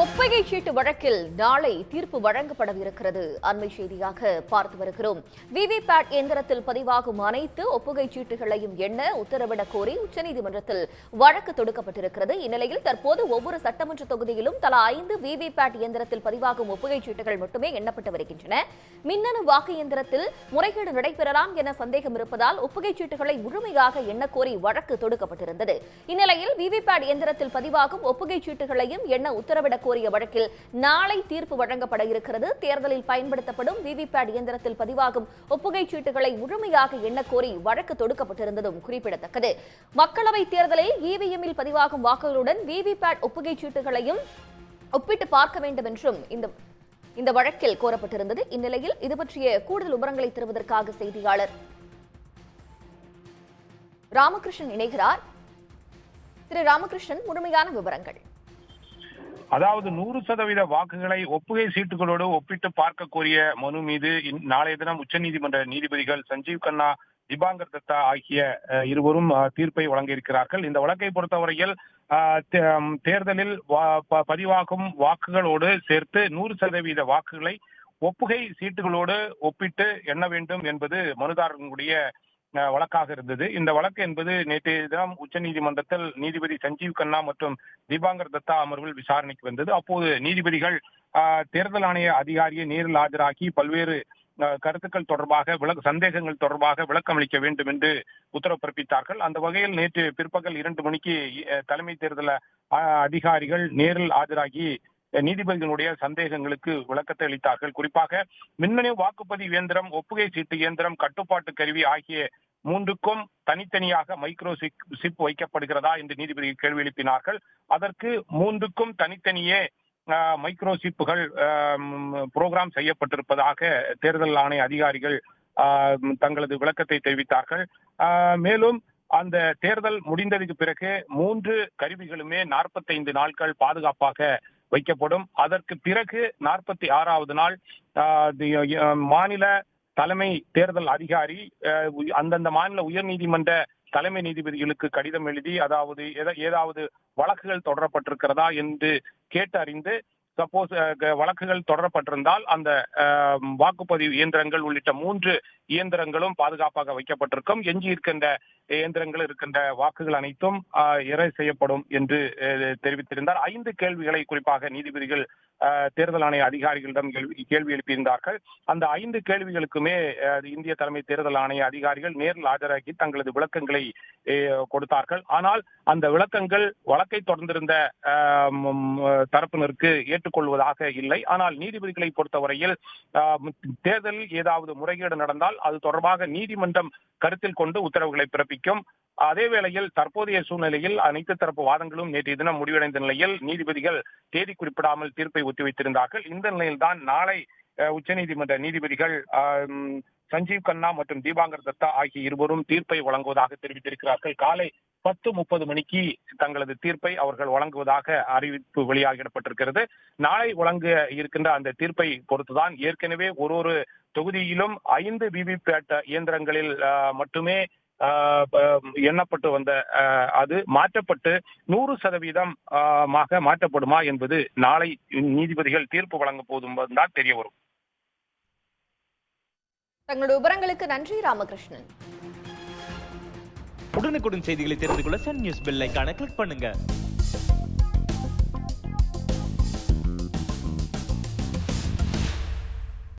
ஒப்பகை சீட்டு வழக்கில் நாளை தீர்ப்பு வழங்கப்படவிருக்கிறது. அண்மை செய்தியாக பார்த்து வருகிறோம். விவிபேட் இயந்திரத்தில் பதிவாகும் அனைத்து ஒப்புகை சீட்டுகளையும் எண்ண உத்தரவிடக் கோரி உச்சநீதிமன்றத்தில் வழக்கு தொடுக்கப்பட்டிருக்கிறது. இந்நிலையில் தற்போது ஒவ்வொரு சட்டமன்ற தொகுதியிலும் தலா ஐந்து விவிபேட் இயந்திரத்தில் பதிவாகும் ஒப்புகை சீட்டுகள் மட்டுமே எண்ணப்பட்டு வருகின்றன. மின்னணு வாக்கு இயந்திரத்தில் முறைகேடு நடைபெறலாம் என சந்தேகம் இருப்பதால் ஒப்புகை சீட்டுகளை முழுமையாக எண்ணக்கோரி வழக்கு தொடுக்கப்பட்டிருந்தது. இந்நிலையில் விவிபேட் இயந்திரத்தில் பதிவாகும் ஒப்புகை சீட்டுகளையும் எண்ண உத்தரவிடக் கோரிய வழக்கில் நாளை தீர்ப்பு வழங்கப்பட இருக்கிறது. தேர்தலில் பயன்படுத்தப்படும் விவிபேட் இயந்திரத்தில் பதிவாகும் ஒப்புகை சீட்டுகளை முழுமையாக எண்ணக் கோரி வழக்கு தொடுக்கப்பட்டிருந்ததும் குறிப்பிடத்தக்கது. மக்களவைத் தேர்தலில் இவிஎம்மில் பதிவாகும் வாக்குகளுடன் விவிபேட் ஒப்புகை சீட்டுகளையும் ஒப்பிட்டு பார்க்க வேண்டும் என்றும் இந்த இந்த வழக்கில் கோரப்பட்டிருந்தது. இந்நிலையில் இது பற்றிய கூடுதல் விவரங்களை தருவதற்காக செய்தியாளர் ராமகிருஷ்ணன் இணைகிறார். திரு ராமகிருஷ்ணன் முழுமையான விவரங்கள். அதாவது நூறு சதவீத வாக்குகளை ஒப்புகை சீட்டுகளோடு ஒப்பிட்டு பார்க்க கோரிய மனு மீது நாளைய தினம் உச்சநீதிமன்ற நீதிபதிகள் சஞ்சீவ் கண்ணா திபாங்கர் தத்தா ஆகிய இருவரும் தீர்ப்பை வழங்கியிருக்கிறார்கள். இந்த வழக்கை பொறுத்தவரையில் தேர்தலில் பதிவாகும் வாக்குகளோடு சேர்த்து நூறு சதவீத வாக்குகளை ஒப்புகை சீட்டுகளோடு ஒப்பிட்டு எண்ண வேண்டும் என்பது மனுதாரர்களுடைய அஹ், வழக்காக இருந்தது. இந்த வழக்கு என்பது நேற்றைய தினம் உச்சநீதிமன்றத்தில் நீதிபதி சஞ்சீவ் கண்ணா மற்றும் தீபாங்கர் தத்தா அமர்வில் விசாரணைக்கு வந்தது. அப்போது நீதிபதிகள் ஆஹ், தேர்தல் ஆணைய அதிகாரியை நேரில் ஆஜராக்கி பல்வேறு கருத்துக்கள் தொடர்பாக விளக்க சந்தேகங்கள் தொடர்பாக விளக்கம் அளிக்க வேண்டும் என்று உத்தரவு பிறப்பித்தார்கள். அந்த வகையில் நேற்று பிற்பகல் இரண்டு மணிக்கு தலைமை தேர்தல் அதிகாரிகள் நேரில் ஆஜராகி நீதிபதிகளுடைய சந்தேகங்களுக்கு விளக்கத்தை அளித்தார்கள். குறிப்பாக மின்னணு வாக்குப்பதிவு இயந்திரம் ஒப்புகை சீட்டு இயந்திரம் கட்டுப்பாட்டு கருவி ஆகிய மூன்றுக்கும் தனித்தனியாக மைக்ரோ சிப் சிப் வைக்கப்படுகிறதா என்று நீதிபதி கேள்வி எழுப்பினார்கள். அதற்கு மூன்றுக்கும் தனித்தனியே மைக்ரோ சிப்புகள் புரோகிராம் செய்யப்பட்டிருப்பதாக தேர்தல் ஆணைய அதிகாரிகள் தங்களது விளக்கத்தை தெரிவித்தார்கள். மேலும் அந்த தேர்தல் முடிந்ததுக்கு பிறகு மூன்று கருவிகளுமே நாற்பத்தைந்து நாட்கள் பாதுகாப்பாக வைக்கப்படும். அதற்கு பிறகு நாற்பத்தி ஆறாவது நாள் ஆஹ், மாநில தலைமை தேர்தல் அதிகாரி அந்தந்த மாநில உயர்நீதிமன்ற தலைமை நீதிபதிகளுக்கு கடிதம் எழுதி அதாவது ஏதாவது வழக்குகள் தொடரப்பட்டிருக்கிறதா என்று கேட்டறிந்து சப்போஸ் வழக்குகள் தொடரப்பட்டிருந்தால் அந்த வாக்குப்பதிவு இயந்திரங்கள் உள்ளிட்ட மூன்று இயந்திரங்களும் பாதுகாப்பாக வைக்கப்பட்டிருக்கும். எஞ்சி இருக்கின்ற இயந்திரங்கள் இருக்கின்ற வாக்குகள் அனைத்தும் ஆஹ், செய்யப்படும் என்று அஹ், தெரிவித்திருந்தார். ஐந்து கேள்விகளை குறிப்பாக நீதிபதிகள் தேர்தல் ஆணைய அதிகாரிகளிடம் கேள்வி கேள்வி எழுப்பியிருந்தார்கள். அந்த ஐந்து கேள்விகளுக்குமே இந்திய தலைமை தேர்தல் ஆணைய அதிகாரிகள் நேரில் ஆஜராகி தங்களது விளக்கங்களை கொடுத்தார்கள். ஆனால் அந்த விளக்கங்கள் வழக்கை தொடர்ந்திருந்த ஆஹ், தரப்பினருக்கு ஏற்றுக்கொள்வதாக இல்லை. ஆனால் நீதிபதிகளை பொறுத்தவரையில் ஆஹ், தேர்தலில் ஏதாவது முறைகேடு நடந்தால் அது தொடர்பாக நீதிமன்றம் கருத்தில் கொண்டு உத்தரவுகளை பிறப்பிக்கும். அதே வேளையில் தற்போதைய சூழ்நிலையில் அனைத்து தரப்பு வாதங்களும் நேற்றைய தினம் முடிவடைந்த நிலையில் நீதிபதிகள் தேதி குறிப்பிடாமல் தீர்ப்பை ஒத்திவைத்திருந்தார்கள். இந்த நிலையில்தான் நாளை உச்சநீதிமன்ற நீதிபதிகள் சஞ்சீவ் கண்ணா மற்றும் தீபாங்கர் தத்தா ஆகிய இருவரும் தீர்ப்பை வழங்குவதாக தெரிவித்திருக்கிறார்கள். காலை பத்து முப்பது மணிக்கு தங்களது தீர்ப்பை அவர்கள் வழங்குவதாக அறிவிப்பு வெளியாகிடப்பட்டிருக்கிறது. நாளை வழங்க இருக்கின்ற அந்த தீர்ப்பை பொறுத்துதான் ஏற்கனவே ஒரு ஒரு தொகுதியிலும் ஐந்து விவிபேட் இயந்திரங்களில் மட்டுமே எண்ணப்பட்டு வந்த அது மாற்றப்பட்டு நூறு சதவீதம் மாக மாற்றப்படுமா என்பது நாளை நீதிபதிகள் தீர்ப்பு வழங்க போதும் தான் தெரிய வரும். தங்களுடைய விவரங்களுக்கு நன்றி ராமகிருஷ்ணன். உடனுக்குடன் செய்திகளை தெரிந்து கொள்ள சன் நியூஸ் பெல் ஐகானை கிளிக் பண்ணுங்க.